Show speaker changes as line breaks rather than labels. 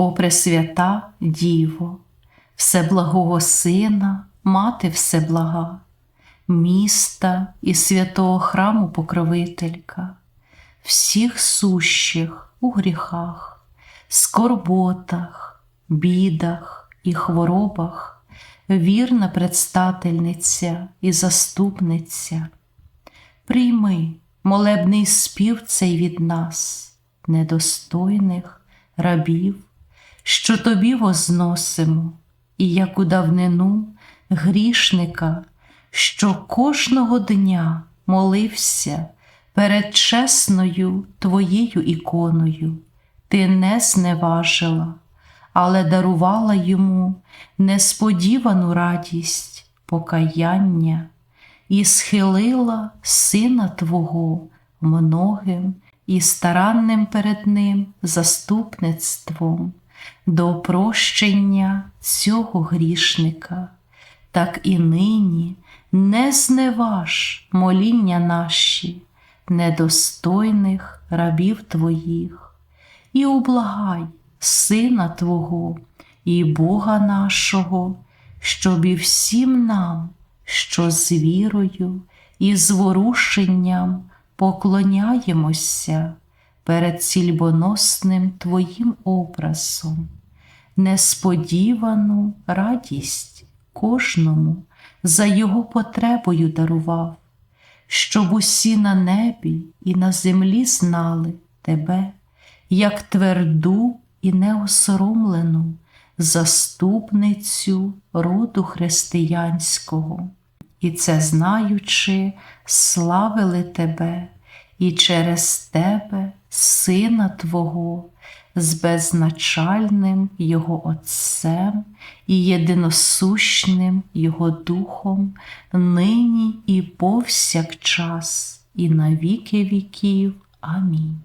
О Пресвята Діво, Всеблагого Сина, Мати Всеблага, міста і святого храму покровителька, всіх сущих у гріхах, скорботах, бідах і хворобах, вірна предстательниця і заступниця. Прийми молебний спів цей від нас, недостойних рабів, що тобі возносимо, і як у давнину грішника, що кожного дня молився перед чесною твоєю іконою, ти не зневажила, але дарувала йому несподівану радість, покаяння і схилила сина Твого многим і старанним перед Ним заступництвом до прощення цього грішника, так і нині не зневаж моління наші, недостойних рабів Твоїх, і ублагай Сина Твого і Бога нашого, щоб і всім нам, що з вірою і зворушенням поклоняємося перед цільбоносним Твоїм образом, несподівану радість кожному за його потребою дарував, щоб усі на небі і на землі знали Тебе, як тверду і неосоромлену заступницю роду християнського. І це знаючи, славили Тебе і через Тебе, Сина Твого, з беззначальним Його Отцем і єдиносущним Його Духом, нині і повсякчас, і на віки віків. Амінь.